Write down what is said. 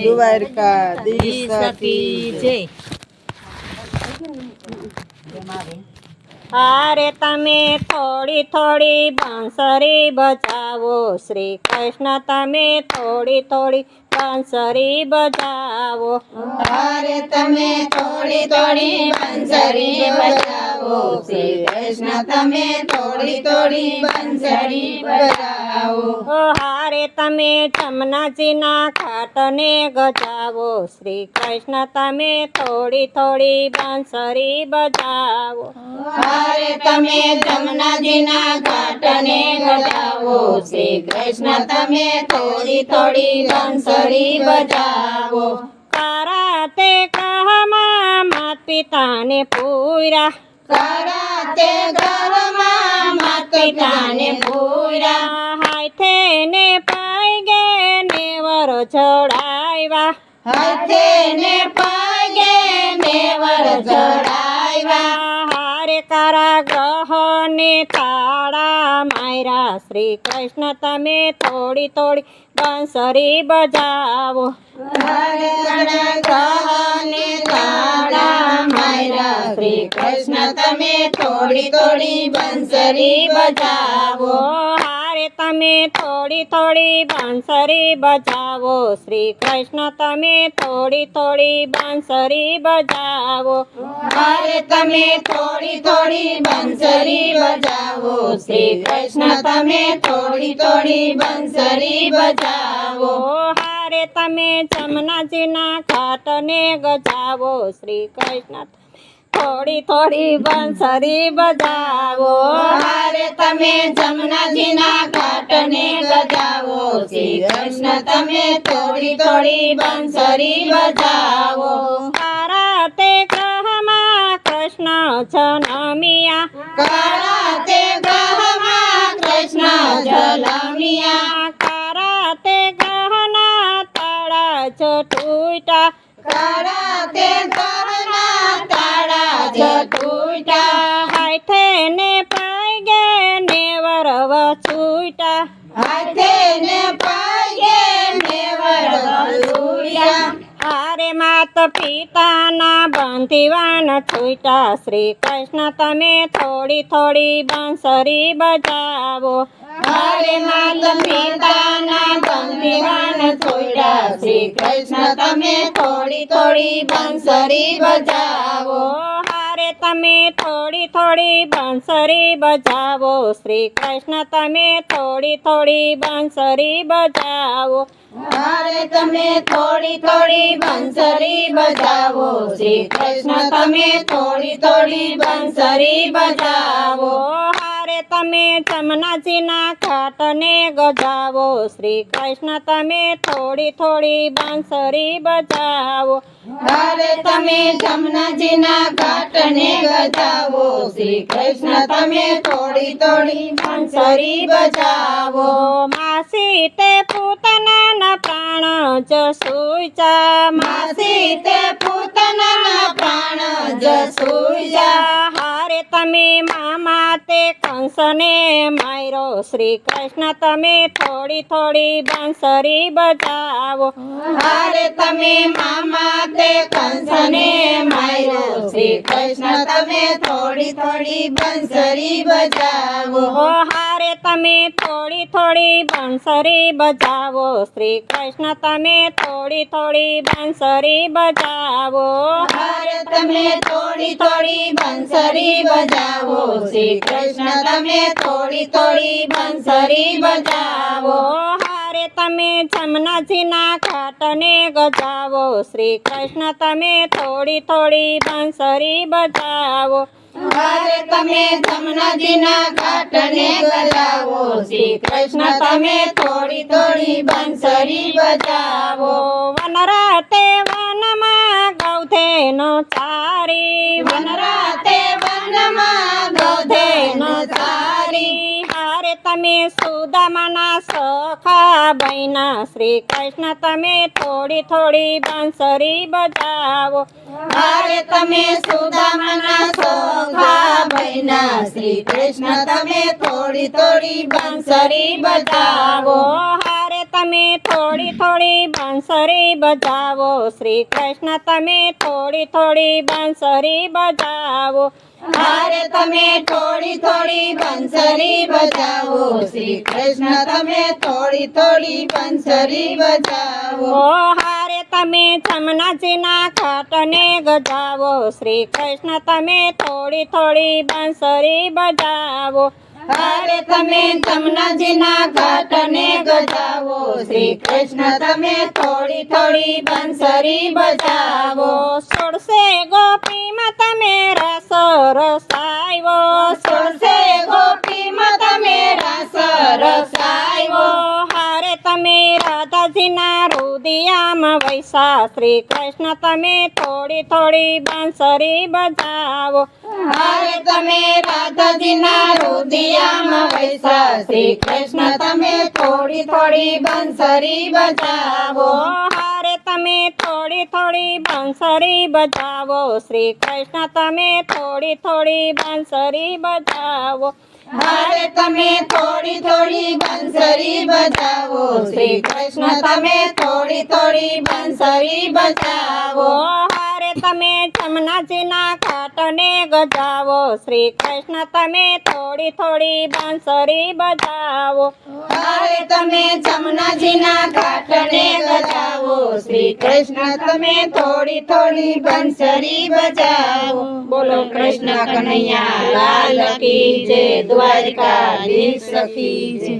દ્વારકા જય અરે તમે થોડી થોડી બાંસરી બજાવો શ્રી કૃષ્ણ તમે થોડી થોડી બાંસરી બજાવો અરે તમે થોડી થોડી બાંસરી બજાવો શ્રી કૃષ્ણ તમે થોડી થોડી બંસરી બજાવો ઓ હારે તમે જમનાજીના ઘાટને ગજાવો શ્રી કૃષ્ણ તમે થોડી થોડી બાંસરી બજાવો અરે તમે જમનાજીના ઘાટને ગજાવો શ્રી કૃષ્ણ તમે થોડી થોડી બંસરી બજાવો કરાતે કહમાં માત પિતાને પૂરા કરાતે પૂરા. હાથે ને પાગે ને વર હાથે ને પગે મેવર ચડાવ્યા હારે કારા ગ્રહ ને તાળા માયરા શ્રી કૃષ્ણ તમે થોડી થોડી બંસરી બજાવો. હરે ગ્રહને તાળા માયરા શ્રી કૃષ્ણ તમે થોડી થોડી બંસરી બજાવો ઓ હારે તમે થોડી થોડી બાંસરી બજાવો શ્રી કૃષ્ણ તમે થોડી થોડી બાંસરી બજાવો હરે તમે થોડી થોડી બંસરી બજાવો શ્રી કૃષ્ણ તમે થોડી થોડી બંસરી બજાવો હારે તમે જમનાજીના ઘાટને ગજાવો. શ્રી કૃષ્ણ થોડી થોડી બંસરી બજાવો. હારે તમે જમનાજીના ઘાટને ગજાવો. શ્રી કૃષ્ણ તમે થોડી થોડી બંસરી બજાવો. સારા તે ગ્રહમાં કૃષ્ણ જનમિયા. કાળા તે ગ્રહમાં કૃષ્ણ જલમિયા માત પિતાના બંધીવાન છૂટા. શ્રી કૃષ્ણ તમે થોડી થોડી બંસરી બજાવો. હરે પિતાના બંધીવાન છૂટા. શ્રી કૃષ્ણ તમે થોડી થોડી બંસરી બજાવો. તમે થોડી થોડી બંસરી બજાવો. શ્રી કૃષ્ણ તમે થોડી થોડી બંસરી બજાવો. હરે તમે થોડી થોડી બંસરી બજાવો. શ્રી કૃષ્ણ તમે થોડી થોડી બંસરી બજાવો. તમે ચમનાજીના ખાટને ગજાવો. શ્રી કૃષ્ણ તમે થોડી થોડી બાંસરી બજાવો. હરે તમે જમનાજીના ઘાટને ગજાવો. શ્રી કૃષ્ણ તમે થોડી થોડી બાંસરી બજાવો. માસી તે પૂતના પ્રાણ જ સુચા માસી તે પૂતના પ્રાણ જસુજા હરે તમે મામા તે કંસને માયરો શ્રી કૃષ્ણ તમે થોડી થોડી બંસરી બજાવો. હરે તમે મામા તે કંસને માર્યો શ્રી કૃષ્ણ તમે થોડી થોડી બંસરી બજાવો. ઓ હારે તમે થોડી થોડી બંસરી બજાવો. શ્રી કૃષ્ણ તમે થોડી થોડી બંસરી બજાવો. હારે તમે થોડી થોડી બંસરી બજાવો. શ્રી કૃષ્ણ તમે થોડી થોડી બંસરી બજાવો. તમે જમનાજીના ઘાટને ગજાવો. શ્રી કૃષ્ણ તમે થોડી થોડી બંસરી બજાવો. હારે તમે જમનાજીના ઘાટને ગજાવો. શ્રી કૃષ્ણ તમે થોડી થોડી બંસરી બજાવો. વનરાતે વનમાં ગૌધેનો ચારી. વનરાતે વનમાં તમે સુદામાના સખા બૈના શ્રી કૃષ્ણ તમે થોડી થોડી બંસરી બજાવો. હારે તમે સુદામાના સોખા બહેના. શ્રી કૃષ્ણ તમે થોડી થોડી બંસરી બજાવો. હારે તમે થોડી થોડી બાંસરી બજાવો. શ્રી કૃષ્ણ તમે થોડી થોડી બાંસરી બજાવો. હારે તમે થોડી થોડી બંસરી બજાવો શ્રી કૃષ્ણ તમે થોડી થોડી બંસરી બજાવો ઓ હારે તમે જમનાજીના ઘાટને ગજાવો શ્રી કૃષ્ણ તમે થોડી થોડી બાંસરી બજાવો હારે તમે જમનાજીના ઘાટને ગજાવો શ્રી કૃષ્ણ તમે થોડી થોડી બંસરી બજાવો સોળસે ગોપીમાં તમે રસ રસાયો સોળસે ગોપીમાં તમે રસ રસાયો હારે તમે રાધાજીના રુદિયામાં વૈસા શ્રી કૃષ્ણ તમે થોડી થોડી બાંસરી બજાવો. હારે તમે રાધાજીના રુદિયામાં વૈસા શ્રી કૃષ્ણ તમે થોડી થોડી બાંસરી બજાવો. તમે થોડી થોડી બાંસરી બજાવો. શ્રી કૃષ્ણ તમે થોડી થોડી બાંસરી બજાવો. હારે તમે થોડી થોડી બંસરી બજાવો. શ્રી કૃષ્ણ તમે થોડી થોડી બંસરી બજાવો. હારે તમે જમનાજીના ઘાટને ગજાવો. શ્રી કૃષ્ણ તમે થોડી થોડી બાંસરી બજાવો. હારે તમે જમનાજીના ઘાટને ગજાવો. શ્રી કૃષ્ણ તમે થોડી થોડી બંસરી બજાવો. બોલો કૃષ્ણ કનૈયા, લાલ કી જય, દ્વારિકાધીશ કી જય.